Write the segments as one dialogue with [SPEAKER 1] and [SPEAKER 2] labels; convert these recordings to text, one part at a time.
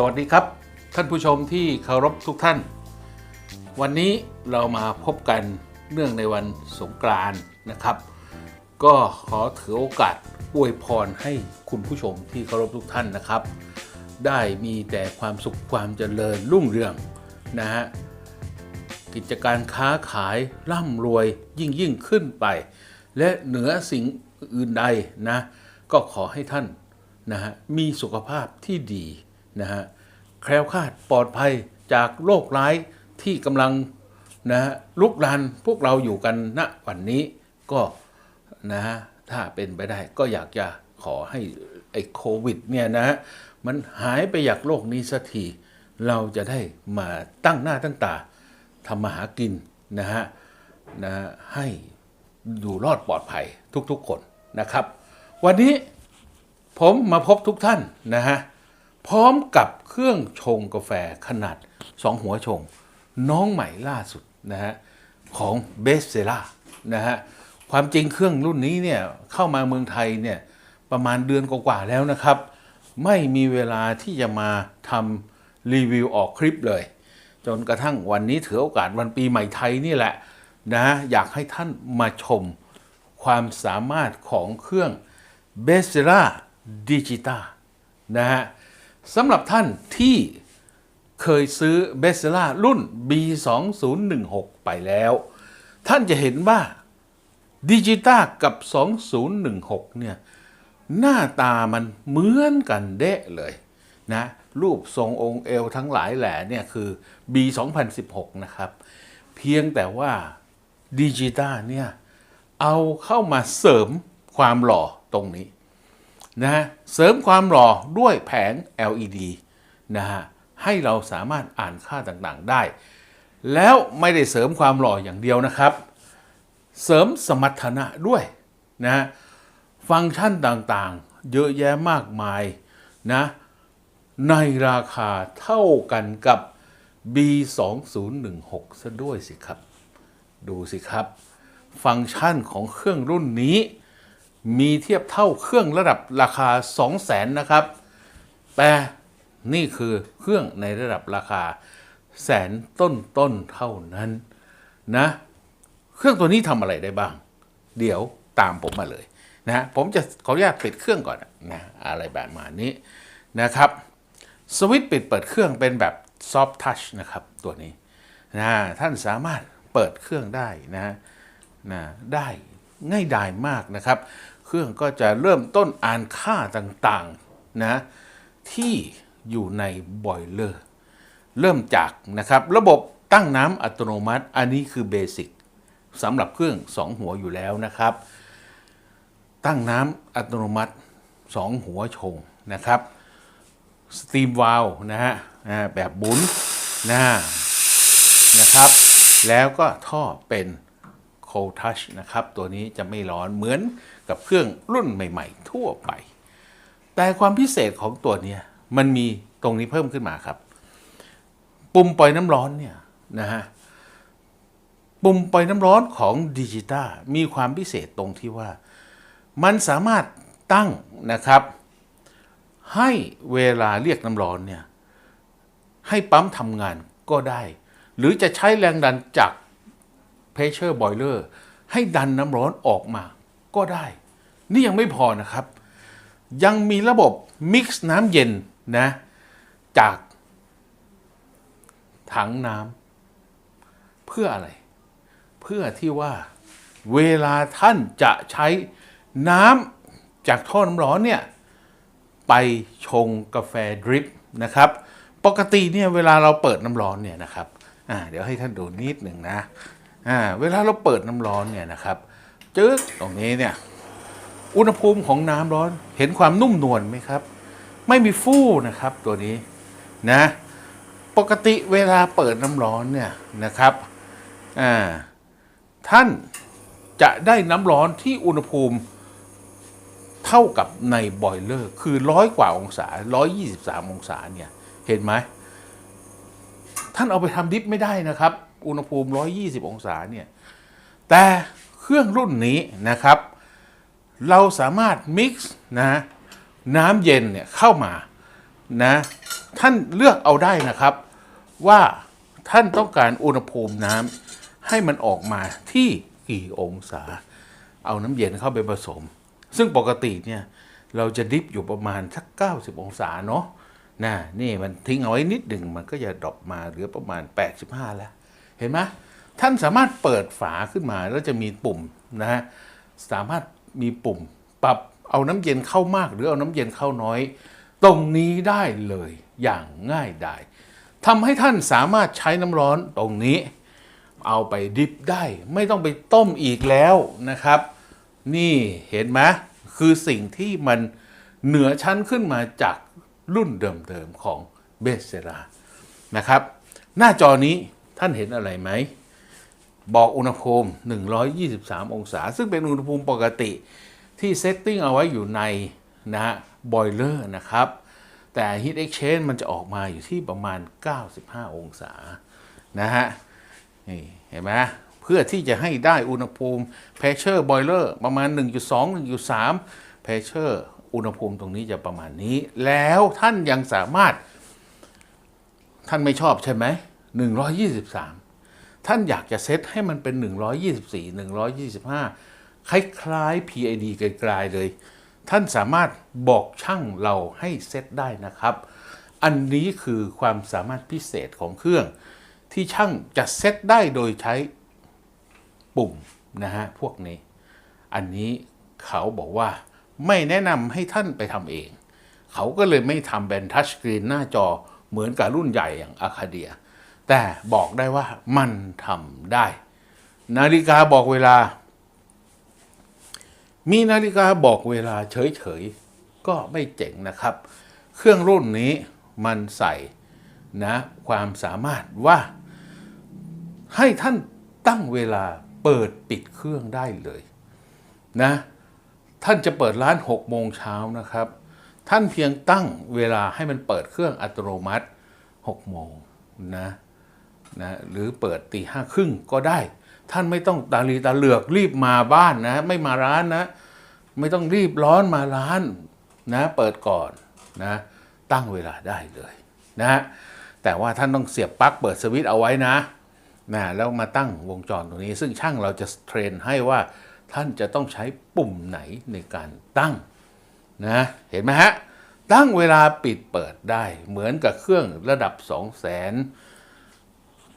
[SPEAKER 1] สวัสดีครับ ท่านผู้ชมที่เคารพทุกท่าน วันนี้เรามาพบกันเนื่องในวันสงกรานต์นะครับ ก็ขอถือโอกาสอวยพรให้คุณผู้ชมที่เคารพทุกท่านนะครับ ได้มีแต่ความสุขความเจริญรุ่งเรืองนะฮะกิจการค้าขายร่ำรวยยิ่งยิ่งขึ้นไป และเหนือสิ่งอื่นใดนะก็ขอให้ท่านนะฮะมีสุขภาพที่ดี นะฮะแคล้วคลาดปลอดภัยจากโรคร้ายที่กำลังนะฮะลุกลานพวกเราอยู่กันณวันนี้ก็นะฮะถ้าเป็นไปได้ก็อยากจะขอให้ไอ้โควิดเนี่ยนะฮะมันหายไปจากโลกนี้สักทีเราจะได้มาตั้งหน้าตั้งตาทำมาหากินนะฮะนะฮะให้อยู่รอดปลอดภัยทุกๆคนนะครับ วันนี้ผมมาพบทุกท่านนะฮะ พร้อมกับเครื่องชงกาแฟขนาด 2 หัวชง น้องใหม่ล่าสุดนะฮะของเบสเซล่านะฮะความจริงเครื่องรุ่นนี้เนี่ยเข้ามาเมืองไทยเนี่ยประมาณเดือนกว่าๆแล้วนะครับ ไม่มีเวลาที่จะมาทำรีวิวออกคลิปเลย จนกระทั่งวันนี้ถือโอกาสวันปีใหม่ไทยนี่แหละนะอยากให้ท่านมาชมความสามารถของเครื่อง b e s e r a Digital นะฮะ สำหรับท่านที่เคยซื้อ b e s e r a รุ่น B2016 ไปแล้ว ท่านจะเห็นว่าดิจิต้ากับ 2016 เนี่ย หน้าตามันเหมือนกันเดะเลยนะ รูปทรงองค์เอวทั้งหลายแหล่เนี่ยคือ B 2016 นะครับ เพียงแต่ว่าดิจิต้าเนี่ย เอาเข้ามาเสริมความหล่อตรงนี้ นะฮะเสริมความหล่อด้วยแผง LED นะฮะให้เราสามารถอ่านค่าต่างๆได้ แล้วไม่ได้เสริมความหล่ออย่างเดียวนะครับ เสริมสมรรถนะด้วยนะฮะฟังก์ชันต่างๆ เยอะแยะมากมายนะในราคาเท่ากันกับ B2016 ซะด้วยสิครับ ดูสิครับ ฟังก์ชันของเครื่องรุ่นนี้ มีเทียบเท่าเครื่องระดับราคา 200,000นะครับ แต่นี่คือเครื่องในระดับราคาแสนต้นต้นๆเท่านั้นนะ เครื่องตัวนี้ทำอะไรได้บ้าง เดี๋ยวตามผมมาเลยนะผมจะขออนุญาตปิดเครื่องก่อนนะอะไรแบบมานี้นะครับสวิตช์ปิดเปิดเครื่องเป็นแบบ soft touch นะครับตัวนี้นะท่านสามารถเปิดเครื่องได้นะนะได้ ง่ายดายมากนะครับ เครื่องก็จะเริ่มต้นอ่านค่าต่างๆนะที่อยู่ในบอยเลอร์เริ่มจากนะครับ ระบบตั้งน้ำอัตโนมัติ อันนี้คือเบสิกสำหรับเครื่อง 2 หัวอยู่แล้วนะครับ ตั้งน้ำอัตโนมัติ 2 หัวชงนะครับสตีมวาลนะฮะแบบบุนนะนะครับ แล้วก็ท่อเป็น โคทัชนะครับ ตัวนี้จะไม่ร้อนเหมือนกับเครื่องรุ่นใหม่ ๆ ทั่วไป แต่ความพิเศษของตัวนี้มันมีตรงนี้เพิ่มขึ้นมาครับ ปุ่มปล่อยน้ำร้อนเนี่ยนะฮะปุ่มปล่อยน้ำร้อนของดิจิต้ามีความพิเศษตรงที่ว่า มันสามารถตั้งนะครับ ให้เวลาเรียกน้ำร้อนเนี่ยให้ปั๊มทำงานก็ได้ หรือจะใช้แรงดันจาก pressure boiler ให้ดันน้ำร้อนออกมาก็ได้ นี่ยังไม่พอนะครับ ยังมีระบบ mix น้ำเย็นนะจากถังน้ำเพื่ออะไร เพื่อที่ว่าเวลาท่านจะใช้น้ำจากท่อน้ำร้อนเนี่ยไปชงกาแฟดริปนะครับ ปกติเนี่ยเวลาเราเปิดน้ำร้อนเนี่ยนะครับ อ่าเดี๋ยวให้ท่านดูนิดหนึ่งนะ อ่าเวลาเราเปิดน้ำร้อนเนี่ยนะครับจึ๊กตรงนี้เนี่ยอุณหภูมิของน้ำร้อนเห็นความนุ่มนวลไหมครับ ไม่มีฟู่นะครับตัวนี้นะปกติเวลาเปิดน้ำร้อนเนี่ยนะครับอ่าท่านจะได้น้ำร้อนที่อุณหภูมิเท่ากับในบอยเลอร์คือร้อยกว่าองศา 123 องศาเนี่ยเห็นไหมท่านเอาไปทำดิฟไม่ได้นะครับ อุณหภูมิ 120 องศาเนี่ย แต่เครื่องรุ่นนี้นะครับ เราสามารถมิกซ์นะน้ำเย็นเนี่ยเข้ามานะท่านเลือกเอาได้นะครับว่าท่านต้องการอุณหภูมิน้ำให้มันออกมาที่กี่องศา เอาน้ำเย็นเข้าไปผสม ซึ่งปกติเนี่ยเราจะดิฟอยู่ประมาณสัก 90 องศาเนาะนะนี่มันทิ้งเอาไว้นิดหนึ่งมันก็จะดรอปมาเหลือประมาณ 85 แล้ว เห็นไหมท่านสามารถเปิดฝาขึ้นมาแล้วจะมีปุ่มนะฮะสามารถมีปุ่ม ปรับเอาน้ำเย็นเข้ามากหรือเอาน้ำเย็นเข้าน้อย ตรงนี้ได้เลยอย่างง่ายดายทำให้ท่านสามารถใช้น้ำร้อนตรงนี้ เอาไปดิฟได้ ไม่ต้องไปต้มอีกแล้วนะครับ นี่เห็นไหมคือสิ่งที่มันเหนือชั้นขึ้นมาจากรุ่นเดิมๆของเบสเซรานะครับ หน้าจอนี้ ท่านเห็นอะไรไหม บอกอุณหภูมิ 123 องศา ซึ่งเป็นอุณหภูมิปกติที่เซตติ้งเอาไว้อยู่ในนะฮะบอยเลอร์นะครับ แต่ Heat Exchange มันจะออกมาอยู่ที่ประมาณ 95 องศานะฮะนี่เห็นไหมเพื่อที่จะให้ได้อุณหภูมิ pressure boiler ประมาณ 1.2 1.3 pressure อุณหภูมิตรงนี้จะประมาณนี้ แล้วท่านยังสามารถ ท่านไม่ชอบใช่ไหม 123 ท่านอยากจะเซตให้มันเป็น 124 125 คล้ายๆ PID ไกลๆเลย ท่านสามารถบอกช่างเราให้เซตได้นะครับ อันนี้คือความสามารถพิเศษของเครื่อง ที่ช่างจะเซตได้โดยใช้ปุ่มนะฮะพวกนี้ อันนี้เขาบอกว่าไม่แนะนำให้ท่านไปทำเอง เขาก็เลยไม่ทำเป็นทัชสกรีนหน้าจอเหมือนกับรุ่นใหญ่อย่างอาคาเดีย แต่บอกได้ว่ามันทำได้ นาฬิกาบอกเวลา มีนาฬิกาบอกเวลาเฉยๆ ก็ไม่เจ๋งนะครับ เครื่องรุ่นนี้มันใส่นะความสามารถว่า ให้ท่านตั้งเวลาเปิดปิดเครื่องได้เลยนะท่านจะเปิดร้าน 6 โมงเช้านะครับ ท่านเพียงตั้งเวลาให้มันเปิดเครื่องอัตโนมัติ 6 โมงนะ นะหรือเปิดตีห้าครึ่งก็ได้ ท่านไม่ต้องตาลีตาเหลือกรีบมาบ้านนะ ไม่มาร้านนะ ไม่ต้องรีบร้อนมาร้านนะ เปิดก่อนนะตั้งเวลาได้เลยนะแต่ว่าท่านต้องเสียบปลั๊กเปิดสวิตช์เอาไว้นะนะแล้วมาตั้งวงจรตรงนี้ ซึ่งช่างเราจะเทรนให้ว่าท่านจะต้องใช้ปุ่มไหนในการตั้งนะเห็นไหมฮะตั้งเวลาปิดเปิดได้เหมือนกับเครื่องระดับ 2 0 0แสน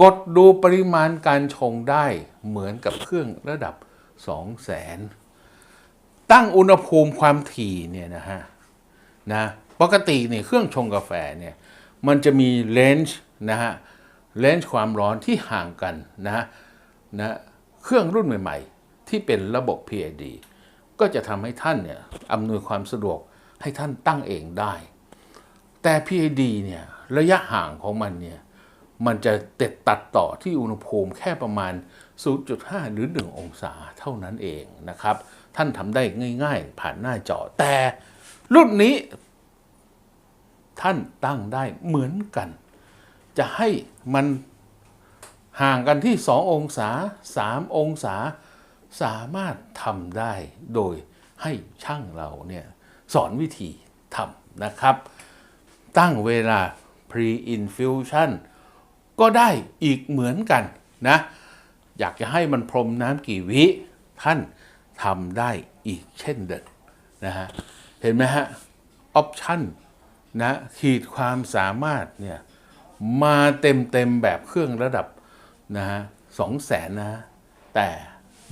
[SPEAKER 1] กดดูปริมาณการชงได้เหมือนกับเครื่องระดับ 2 0 0แสนตั้งอุณหภูมิความถี่เนี่ยนะฮะนะปกติเนี่ยเครื่องชงกาแฟเนี่ยมันจะมีเลนส์นะฮะเลนส์ความร้อนที่ห่างกันนะฮะนะเครื่องรุ่นใหม่ๆ ที่เป็นระบบ PID ก็จะทำให้ท่านเนี่ยอำนวยความสะดวกให้ท่านตั้งเองได้ แต่ PID เนี่ยระยะห่างของมันเนี่ย มันจะเต็ดตัดต่อที่อุณหภูมิแค่ประมาณ 0.5 หรือ 1 องศาเท่านั้นเองนะครับ ท่านทำได้ง่ายๆ ผ่านหน้าจอ แต่รุ่นนี้ ท่านตั้งได้เหมือนกัน จะให้มันห่างกันที่ 2 องศา 3 องศาสามารถทำได้โดยให้ช่างเราเนี่ยสอนวิธีทำนะครับ ตั้งเวลา pre-infusion ก็ได้อีกเหมือนกันนะ อยากจะให้มันพรมน้ำกี่วิ ท่านทำได้อีกเช่นเดิมนะฮะ เห็นไหมฮะ ออปชั่นนะขีดความสามารถเนี่ย มาเต็มเต็มแบบเครื่องระดับนะฮะสองแสนนะแต่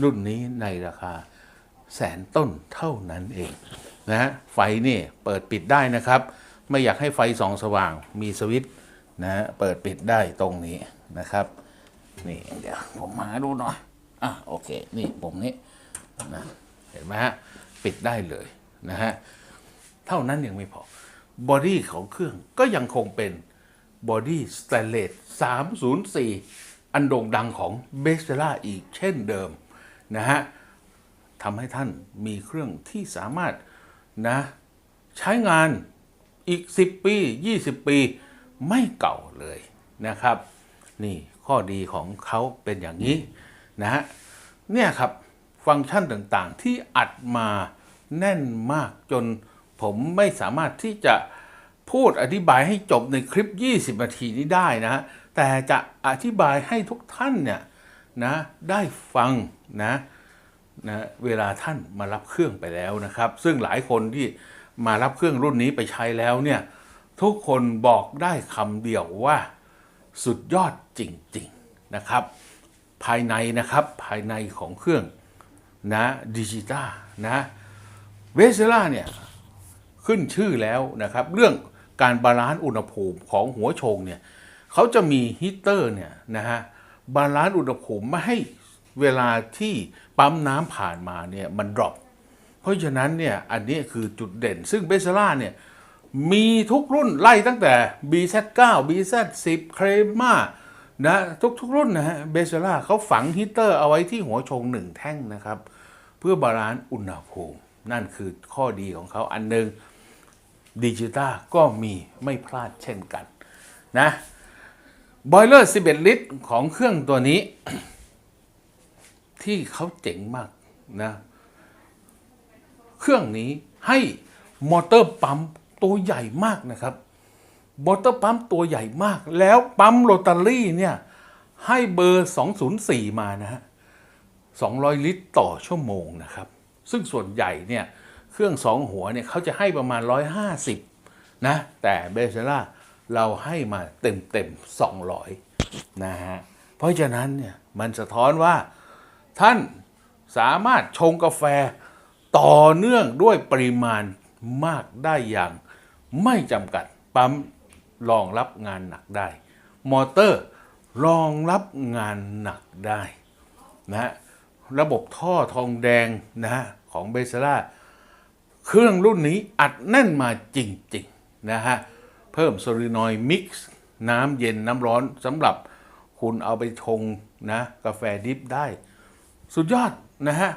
[SPEAKER 1] รุ่นนี้ในราคาแสนต้นเท่านั้นเองนะฮะไฟนี่เปิดปิดได้นะครับ ไม่อยากให้ไฟส่องสว่างมีสวิตช์ นะฮะเปิดปิดได้ตรงนี้นะครับนี่เดี๋ยวผมมาดูหน่อยอะโอเคนี่ผมนี้นะเห็นไหมฮะปิดได้เลยนะฮะเท่านั้นยังไม่พอบอดี้ของเครื่องก็ยังคงเป็นบอดี้ส t ตเลส304 อันโด่งดังของเบสเ e ล่าอีกเช่นเดิมนะฮะทำให้ท่านมีเครื่องที่สามารถนะใช้งานอีก 10 ปี 20 ปี ไม่เก่าเลยนะครับ นี่ข้อดีของเขาเป็นอย่างนี้นะฮะเนี่ยครับฟังก์ชันต่างๆที่อัดมาแน่นมากจนผมไม่สามารถที่จะพูดอธิบายให้จบในคลิป 20 นาทีนี้ได้นะแต่จะอธิบายให้ทุกท่านเนี่ยนะได้ฟังนะนะเวลาท่านมารับเครื่องไปแล้วนะครับ ซึ่งหลายคนที่มารับเครื่องรุ่นนี้ไปใช้แล้วเนี่ย ทุกคนบอกได้คำเดียวว่าสุดยอดจริงๆนะครับ ภายในนะครับภายในของเครื่องนะดิจิตานะเวสล่าเนี่ยขึ้นชื่อแล้วนะครับ เรื่องการบาลานซ์อุณหภูมิของหัวโชงเนี่ยเขาจะมีฮีตเตอร์เนี่ยนะฮะบาลานซ์อุณหภูมิไม่ให้เวลาที่ปั๊มน้ำผ่านมาเนี่ยมันดรอปเพราะฉะนั้นเนี่ยอันนี้คือจุดเด่น ซึ่งเบสล่าเนี่ย มีทุกรุ่นไล่ตั้งแต่ BZ9 BZ10 เครม่านะทุกๆรุ่นนะฮะเบสล่าเขาฝังฮีเตอร์เอาไว้ที่หัวชงหนึ่งแท่งนะครับ เพื่อบาลานซ์อุณหภูมิ นั่นคือข้อดีของเขาอันหนึ่งดิจิต้าก็มีไม่พลาดเช่นกันนะบอยเลอร์ 11 ลิตรของเครื่องตัวนี้ ที่เขาเจ๋งมากนะ เครื่องนี้ให้มอเตอร์ปั๊ม ตัวใหญ่มากนะครับมอเตอร์ปั๊มตัวใหญ่มาก แล้วปั๊มโรตารี่เนี่ยให้เบอร์ 204 มานะฮะ 200 ลิตรต่อชั่วโมงนะครับ ซึ่งส่วนใหญ่เนี่ยเครื่องสองหัวเนี่ยเขาจะให้ประมาณ 150 นะ แต่เบเซล่าเราให้มาเต็มเต็ม200 นะฮะ เพราะฉะนั้นเนี่ยมันสะท้อนว่าท่านสามารถชงกาแฟต่อเนื่องด้วยปริมาณมากได้อย่าง ไม่จำกัดปั๊มรองรับงานหนักได้ มอเตอร์รองรับงานหนักได้นะฮะระบบท่อทองแดงนะฮะของเบซ e ล่าเครื่องรุ่นนี้อัดแน่นมาจริงๆนะฮะเพิ่มโซลินอยมิกซ์น้ำเย็นน้ำร้อนสำหรับคุณเอาไปชงนะกาแฟดิฟได้ สุดยอดนะฮะ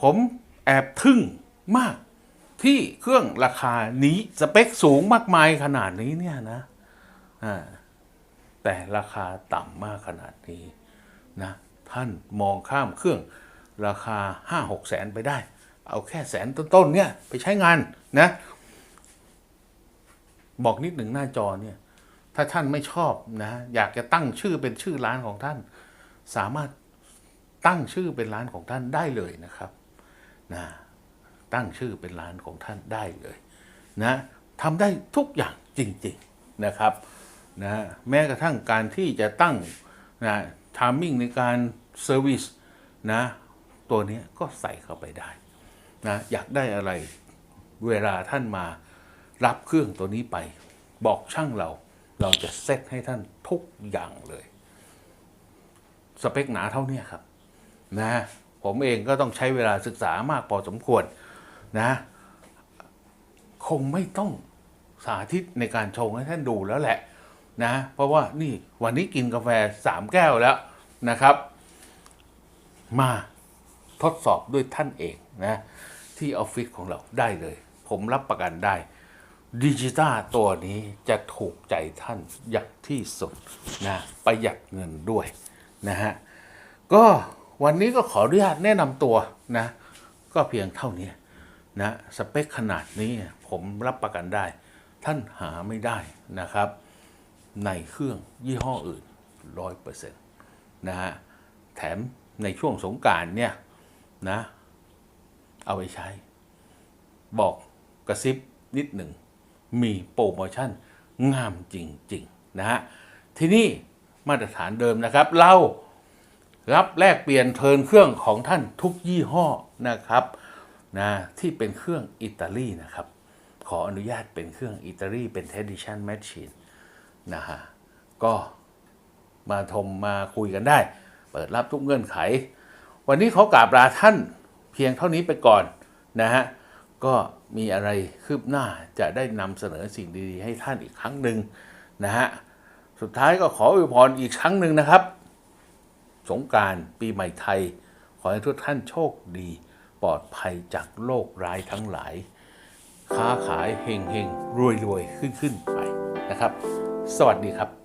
[SPEAKER 1] ผมแอบทึ่งมาก ที่เครื่องราคานี้สเปคสูงมากมายขนาดนี้เนี่ยนะแต่ราคาต่ำมากขนาดนี้นะท่านมองข้ามเครื่องราคา 5 6แสนไปได้ เอาแค่แสนต้นๆเนี่ยไปใช้งานนะ บอกนิดหนึ่งหน้าจอเนี่ย ถ้าท่านไม่ชอบนะ อยากจะตั้งชื่อเป็นชื่อร้านของท่าน สามารถตั้งชื่อเป็นร้านของท่านได้เลยนะครับนะ ตั้งชื่อเป็นร้านของท่านได้เลยนะทำได้ทุกอย่างจริงๆนะครับนะแม้กระทั่งการที่จะตั้งนะทามมิ่งในการเซอร์วิสนะตัวนี้ก็ใส่เข้าไปได้นะอยากได้อะไรเวลาท่านมารับเครื่องตัวนี้ไป บอกช่างเราเราจะเซตให้ท่านทุกอย่างเลย สเปคหนาเท่านี้ครับนะผมเองก็ต้องใช้เวลาศึกษามากพอสมควร นะคงไม่ต้องสาธิตในการชงให้ท่านดูแล้วแหละนะ เพราะว่านี่วันนี้กินกาแฟสามแก้วแล้วนะครับ มาทดสอบด้วยท่านเองนะ ที่ออฟฟิศของเราได้เลย ผมรับประกันได้ดิจิตาตัวนี้จะถูกใจท่านอย่างที่สุดนะประหยัดเงินด้วยนะฮะ ก็วันนี้ก็ขออนุญาตแนะนำตัวนะ ก็เพียงเท่านี้ นะสเปคขนาดนี้ผมรับประกันได้ ท่านหาไม่ได้นะครับ ในเครื่องยี่ห้ออื่นร้อยเปอร์เซ็นต์นะฮะแถมในช่วงสงการเนี่ยนะเอาไปใช้ บอกกระซิบนิดหนึ่ง มีโปรโมชั่นงามจริง ๆ นะฮะ ที่นี่มาตรฐานเดิมนะครับ เรารับแลกเปลี่ยนเทินเครื่องของท่านทุกยี่ห้อนะครับ นะที่เป็นเครื่องอิตาลีนะครับ ขออนุญาตเป็นเครื่องอิตาลีเป็น Tradition Machine นะฮะก็มาทมมาคุยกันได้ เปิดรับทุกเงื่อนไข วันนี้ขอกราบลาท่านเพียงเท่านี้ไปก่อนนะฮะก็มีอะไรคืบหน้าจะได้นำเสนอสิ่งดีๆ ให้ท่านอีกครั้งหนึ่งนะฮะสุดท้ายก็ขออวยพรอีกครั้งหนึ่งนะครับ สงกรารปีใหม่ไทย ขอให้ทุกท่านโชคดี ปลอดภัยจากโรคร้ายทั้งหลาย ค้าขายเฮงเฮงรวยรวยขึ้นขึ้นไปนะครับ สวัสดีครับ